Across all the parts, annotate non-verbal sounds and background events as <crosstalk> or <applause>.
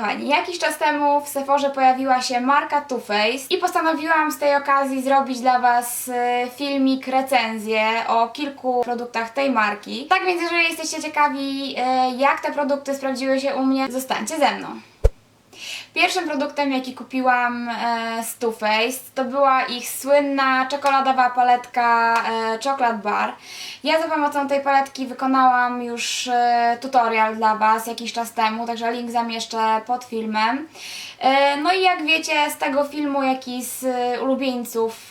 kochani, jakiś czas temu w Sephorze pojawiła się marka Too Faced i postanowiłam z tej okazji zrobić dla Was e, filmik, recenzję o kilku produktach tej marki. Tak więc jeżeli jesteście ciekawi e, jak te produkty sprawdziły się u mnie, zostańcie ze mną. Pierwszym produktem, jaki kupiłam e, z Too Faced, to była ich słynna czekoladowa paletka e, Chocolate Bar. Ja za pomocą tej paletki wykonałam już e, tutorial dla Was jakiś czas temu, także link zamieszczę pod filmem. No i jak wiecie, z tego filmu, jak i z ulubieńców,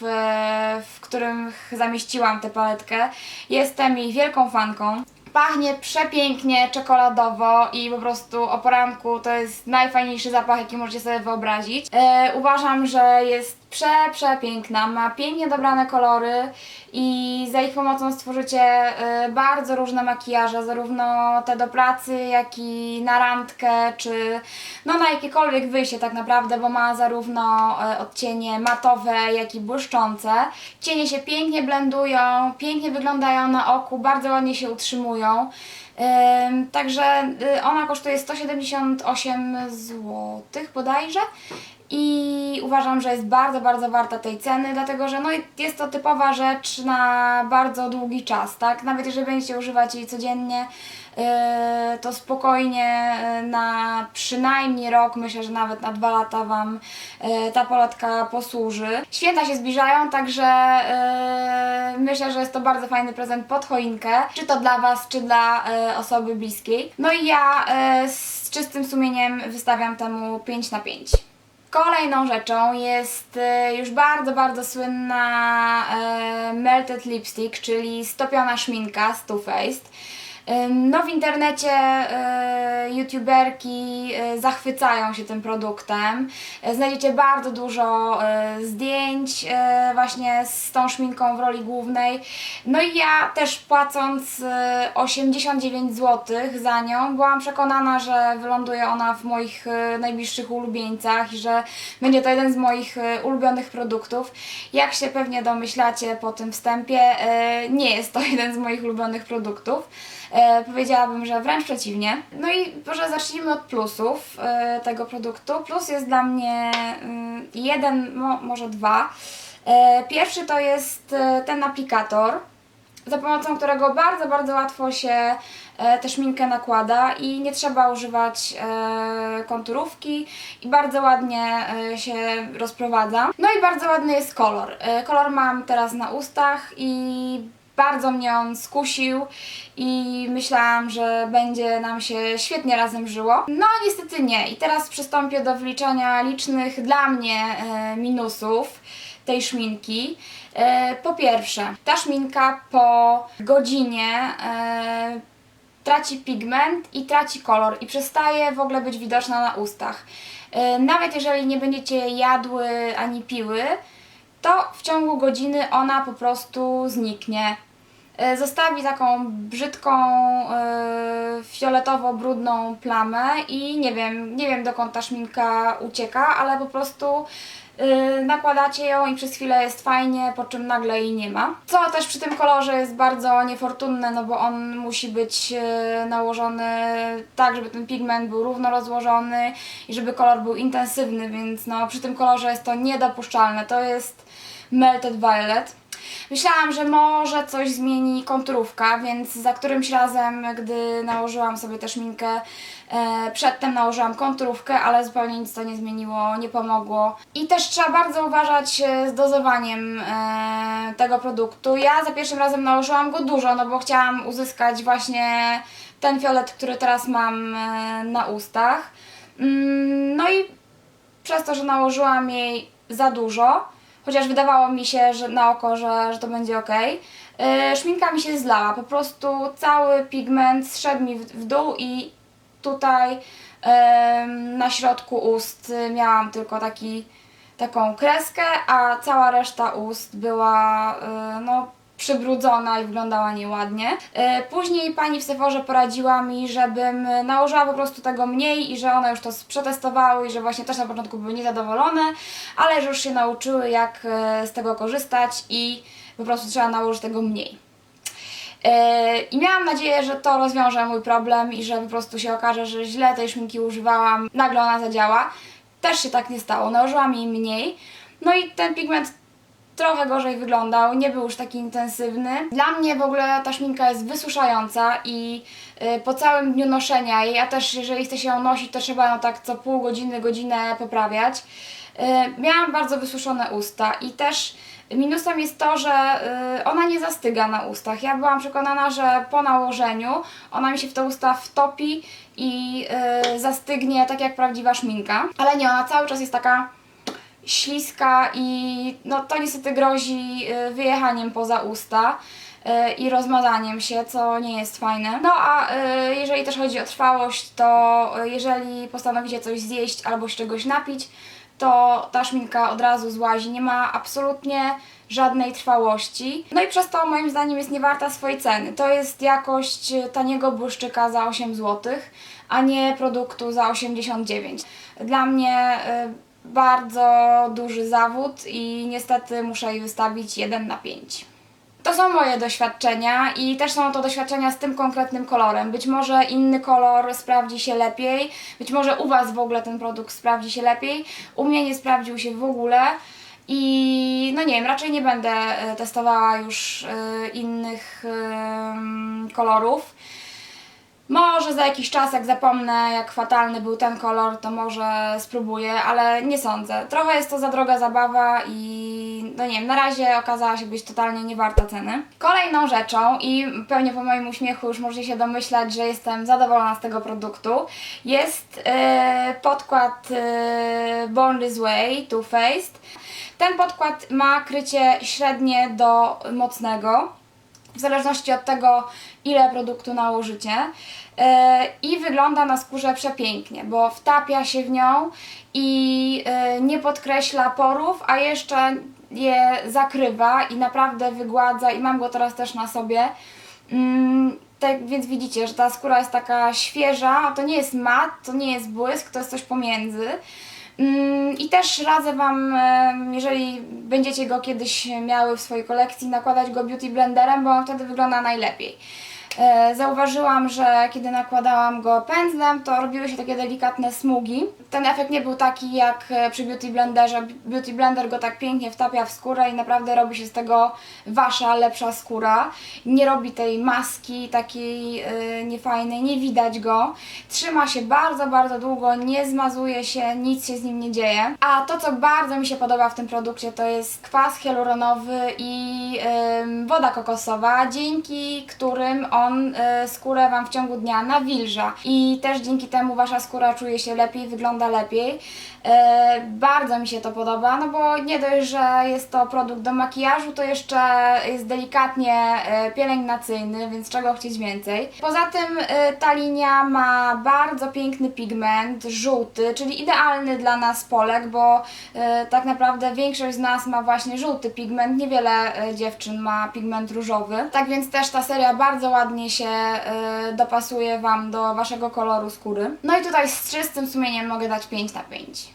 w którym zamieściłam tę paletkę, jestem jej wielką fanką. Pachnie przepięknie, czekoladowo i po prostu o poranku to jest najfajniejszy zapach, jaki możecie sobie wyobrazić. E, uważam, że jest przepiękna, ma pięknie dobrane kolory i za ich pomocą stworzycie e, bardzo różne makijaże, zarówno te do pracy, jak i na randkę, czy no na jakiekolwiek wyjście tak naprawdę, bo ma zarówno e, odcienie matowe, jak i błyszczące. Cienie się pięknie blendują, pięknie wyglądają na oku, bardzo ładnie się utrzymują. Ym, także y, ona kosztuje 178 zł bodajże i uważam, że jest bardzo, bardzo warta tej ceny, dlatego że no, jest to typowa rzecz na bardzo długi czas, tak? Nawet jeżeli będziecie używać jej codziennie, yy, to spokojnie yy, na przynajmniej rok, myślę, że nawet na dwa lata Wam yy, ta paletka posłuży. Święta się zbliżają, także yy, myślę, że jest to bardzo fajny prezent pod choinkę, czy to dla Was, czy dla yy, osoby bliskiej. No i ja yy, z czystym sumieniem wystawiam temu 5 na 5. Kolejną rzeczą jest e, już bardzo, bardzo słynna e, Melted Lipstick, czyli stopiona szminka z Too Faced. No w internecie e, youtuberki e, zachwycają się tym produktem. E, Znajdziecie bardzo dużo zdjęć właśnie z tą szminką w roli głównej. No i ja też płacąc e, 89 zł za nią, byłam przekonana, że wyląduje ona w moich najbliższych ulubieńcach i że będzie to jeden z moich ulubionych produktów. Jak się pewnie domyślacie po tym wstępie, nie jest to <laughs> jeden z moich ulubionych produktów. E, powiedziałabym, że wręcz przeciwnie. No i może zacznijmy od plusów e, tego produktu. Plus jest dla mnie mm, jeden, mo, może dwa. E, pierwszy to jest e, ten aplikator, za pomocą którego bardzo, bardzo łatwo się e, tę szminkę nakłada i nie trzeba używać e, konturówki i bardzo ładnie e, się rozprowadza. No i bardzo ładny jest kolor. E, kolor mam teraz na ustach i bardzo mnie on skusił i myślałam, że będzie nam się świetnie razem żyło. No niestety nie. I teraz przystąpię do wliczania licznych dla mnie e, minusów tej szminki. E, po pierwsze, ta szminka po godzinie e, traci pigment i traci kolor i przestaje w ogóle być widoczna na ustach. Nawet jeżeli nie będziecie jadły ani piły, to w ciągu godziny ona po prostu zniknie. E, Zostawi taką brzydką, e, fioletowo-brudną plamę i nie wiem, nie wiem dokąd ta szminka ucieka, ale po prostu e, nakładacie ją i przez chwilę jest fajnie, po czym nagle jej nie ma. Co też przy tym kolorze jest bardzo niefortunne, no bo on musi być nałożony tak, żeby ten pigment był równo rozłożony i żeby kolor był intensywny, więc no przy tym kolorze jest to niedopuszczalne. To jest Melted Violet. Myślałam, że może coś zmieni konturówka, więc za którymś razem, gdy nałożyłam sobie też minkę, e, przedtem nałożyłam konturówkę, ale zupełnie nic to nie zmieniło, nie pomogło. I też trzeba bardzo uważać e, z dozowaniem e, tego produktu. Ja za pierwszym razem nałożyłam go dużo, no bo chciałam uzyskać właśnie ten fiolet, który teraz mam e, na ustach. Mm, No i przez to, że nałożyłam jej za dużo, chociaż wydawało mi się że na oko, że, że to będzie ok. Szminka mi się zlała, po prostu cały pigment zszedł mi w, w dół i tutaj na środku ust miałam tylko taki, taką kreskę, a cała reszta ust była y, no, przybrudzona i wyglądała nieładnie. E, Później pani w Sephorze poradziła mi, żebym nałożyła po prostu tego mniej i że one już to przetestowały i że właśnie też na początku były niezadowolone, ale że już się nauczyły jak e, z tego korzystać i po prostu trzeba nałożyć tego mniej. Yy, I miałam nadzieję, że to rozwiąże mój problem i że po prostu się okaże, że źle tej szminki używałam, nagle ona zadziała. Też się tak nie stało, nałożyłam jej mniej. No i ten pigment trochę gorzej wyglądał, nie był już taki intensywny. Dla mnie w ogóle ta szminka jest wysuszająca i y, po całym dniu noszenia jej, a też jeżeli chce się ją nosić, to trzeba ją tak co pół godziny, godzinę poprawiać. Y, miałam bardzo wysuszone usta i też minusem jest to, że y, ona nie zastyga na ustach. Ja byłam przekonana, że po nałożeniu ona mi się w te usta wtopi i zastygnie tak jak prawdziwa szminka, ale nie, ona cały czas jest taka śliska i no to niestety grozi y, wyjechaniem poza usta y, i rozmazaniem się, co nie jest fajne. No a y, jeżeli też chodzi o trwałość, to jeżeli postanowicie coś zjeść albo się czegoś napić, to ta szminka od razu złazi, nie ma absolutnie żadnej trwałości. No i przez to moim zdaniem jest niewarta swojej ceny. To jest jakość taniego błyszczyka za 8 zł, a nie produktu za 89. Dla mnie bardzo duży zawód i niestety muszę jej wystawić 1 na 5. To są moje doświadczenia i też są to doświadczenia z tym konkretnym kolorem. Być może inny kolor sprawdzi się lepiej, być może u Was w ogóle ten produkt sprawdzi się lepiej. U mnie nie sprawdził się w ogóle i no nie wiem, raczej nie będę e, testowała już e, innych kolorów. Może za jakiś czas, jak zapomnę, jak fatalny był ten kolor, to może spróbuję, ale nie sądzę. Trochę jest to za droga zabawa i no nie wiem, na razie okazała się być totalnie niewarta ceny. Kolejną rzeczą i pewnie po moim uśmiechu już możecie się domyślać, że jestem zadowolona z tego produktu, jest e, podkład e, Born This Way Too Faced. Ten podkład ma krycie średnie do mocnego w zależności od tego, ile produktu nałożycie. Yy, I wygląda na skórze przepięknie, bo wtapia się w nią i yy, nie podkreśla porów, a jeszcze je zakrywa i naprawdę wygładza i mam go teraz też na sobie. Mm, tak więc widzicie, że ta skóra jest taka świeża, to nie jest mat, to nie jest błysk, to jest coś pomiędzy. Mm, I też radzę Wam, em, jeżeli będziecie go kiedyś miały w swojej kolekcji, nakładać go beauty blenderem, bo on wtedy wygląda najlepiej. E, Zauważyłam, że kiedy nakładałam go pędzlem, to robiły się takie delikatne smugi. Ten efekt nie był taki jak e, przy Beauty Blenderze. Beauty Blender go tak pięknie wtapia w skórę i naprawdę robi się z tego wasza, lepsza skóra. Nie robi tej maski takiej e, niefajnej, nie widać go. Trzyma się bardzo, bardzo długo, nie zmazuje się, nic się z nim nie dzieje. A to, co bardzo mi się podoba w tym produkcie, to jest kwas hialuronowy i woda kokosowa, dzięki którym on y, skórę Wam w ciągu dnia nawilża. I też dzięki temu Wasza skóra czuje się lepiej, wygląda lepiej. E, bardzo mi się to podoba, no bo nie dość, że jest to produkt do makijażu, to jeszcze jest delikatnie e, pielęgnacyjny, więc czego chcieć więcej. Poza tym e, ta linia ma bardzo piękny pigment, żółty, czyli idealny dla nas Polek, bo e, tak naprawdę większość z nas ma właśnie żółty pigment, niewiele e, dziewczyn ma pigment różowy. Tak więc też ta seria bardzo ładnie się e, dopasuje Wam do Waszego koloru skóry. No i tutaj z czystym sumieniem mogę dać 5 na 5.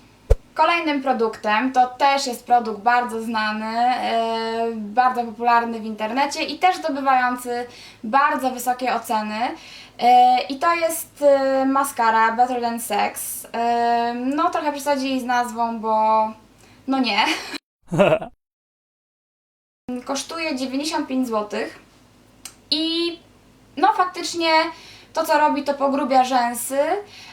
Kolejnym produktem to też jest produkt bardzo znany, e, bardzo popularny w internecie i też zdobywający bardzo wysokie oceny. E, I to jest e, maskara Better Than Sex. No trochę przesadzili z nazwą, bo no nie. <laughs> Kosztuje 95 zł. I faktycznie to co robi to pogrubia rzęsy,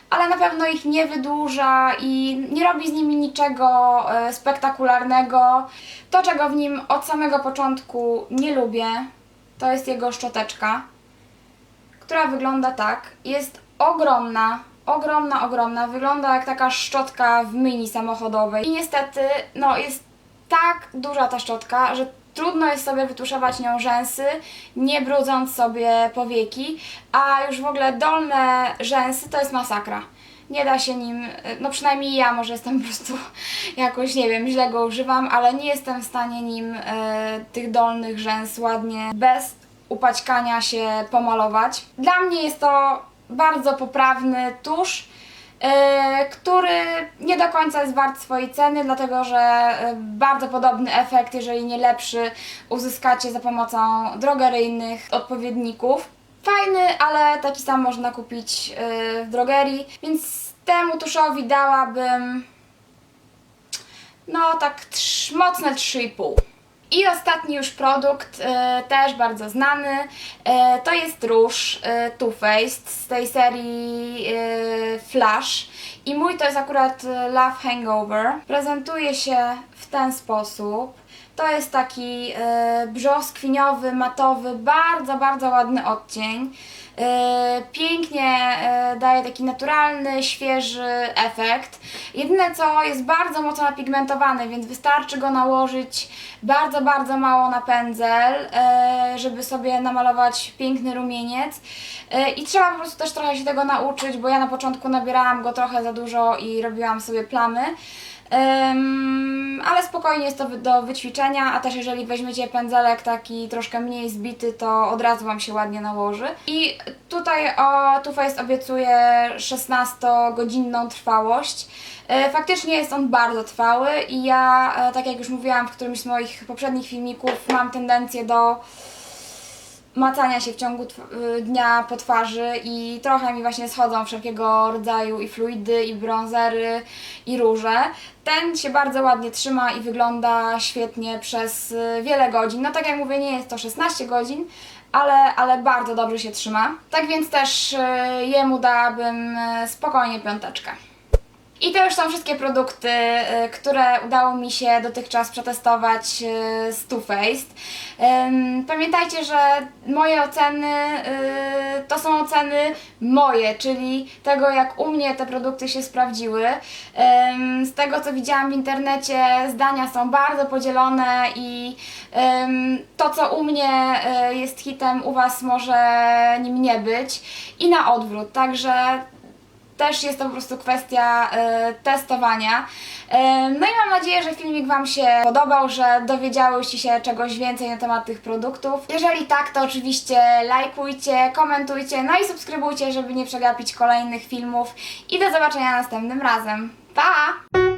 ale na pewno ich nie wydłuża i nie robi z nimi niczego e, spektakularnego. To czego w nim od samego początku nie lubię, to jest jego szczoteczka, która wygląda tak. Jest ogromna, ogromna, ogromna. Wygląda jak taka szczotka w myjni samochodowej. I niestety, no jest tak duża ta szczotka, że trudno jest sobie wytuszować nią rzęsy, nie brudząc sobie powieki, a już w ogóle dolne rzęsy to jest masakra. Nie da się nim, no przynajmniej ja może jestem po prostu <laughs> jakoś, nie wiem, źle go używam, ale nie jestem w stanie nim e, tych dolnych rzęs ładnie, bez upaćkania się pomalować. Dla mnie jest to bardzo poprawny tusz, e, który nie do końca jest wart swojej ceny, dlatego że e, bardzo podobny efekt, jeżeli nie lepszy, uzyskacie za pomocą drogeryjnych odpowiedników. Fajny, ale taki sam można kupić e, w drogerii, więc temu tuszowi dałabym no tak mocne 3,5. I ostatni już produkt, e, też bardzo znany, e, to jest róż e, Too Faced z tej serii Flash. I mój to jest akurat Love Hangover. Prezentuje się w ten sposób. To jest taki e, brzoskwiniowy, matowy, bardzo, bardzo ładny odcień. E, Pięknie e, daje taki naturalny, świeży efekt. Jedyne co jest bardzo mocno napigmentowany, więc wystarczy go nałożyć bardzo, bardzo mało na pędzel, żeby sobie namalować piękny rumieniec. I trzeba po prostu też trochę się tego nauczyć, bo ja na początku nabierałam go trochę za dużo i robiłam sobie plamy. Ym, ale spokojnie jest to do wyćwiczenia, a też jeżeli weźmiecie pędzelek taki troszkę mniej zbity, to od razu Wam się ładnie nałoży. I tutaj o Too Faced obiecuje 16-godzinną trwałość. E, Faktycznie jest on bardzo trwały i ja, e, tak jak już mówiłam w którymś z moich poprzednich filmików, mam tendencję do macania się w ciągu y, dnia po twarzy i trochę mi właśnie schodzą wszelkiego rodzaju i fluidy, i bronzery, i róże. Ten się bardzo ładnie trzyma i wygląda świetnie przez y, wiele godzin. No tak jak mówię, nie jest to 16 godzin, ale, ale bardzo dobrze się trzyma. Tak więc też y, jemu dałabym spokojnie piąteczkę. I to już są wszystkie produkty, y, które udało mi się dotychczas przetestować y, z Too Faced. Pamiętajcie, że moje oceny y, to są oceny moje, czyli tego jak u mnie te produkty się sprawdziły. Z tego co widziałam w internecie zdania są bardzo podzielone i to co u mnie jest hitem u Was może nim nie być i na odwrót. Także też jest to po prostu kwestia e, testowania. E, no i mam nadzieję, że filmik Wam się podobał, że dowiedziałyście się czegoś więcej na temat tych produktów. Jeżeli tak, to oczywiście lajkujcie, komentujcie, no i subskrybujcie, żeby nie przegapić kolejnych filmów. I do zobaczenia następnym razem. Pa!